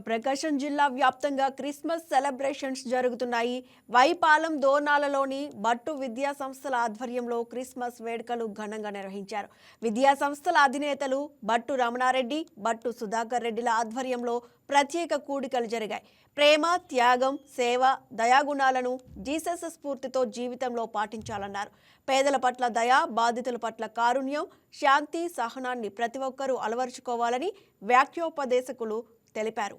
ప్రకాశం జిల్లా వ్యాప్తంగా Christmas celebrations జరుగుతున్నాయి. వైపాలెం దోనాలలోని బట్టు విద్యా సంస్థల ఆధ్వర్యంలో క్రిస్మస్ వేడుకలు ఘనంగా నిర్వహించారు. విద్యా సంస్థల అధినేతలు బట్టు రమణారెడ్డి బట్టు సుధాకర్ రెడ్డిల ఆధ్వర్యంలో ప్రత్యేక కూడికలు జరిగాయి. ప్రేమ త్యాగం సేవ దయాగుణాలను జీసస్ స్ఫూర్తితో జీవితంలో పాటించాలన్నారు. పేదల పట్ల దయ బాధితుల పట్ల కారుణ్యం శాంతి సహనాన్ని ప్రతి ఒక్కరూ అలవరుచుకోవాలని వ్యాఖ్యోపదేశకులు తెలిపారు.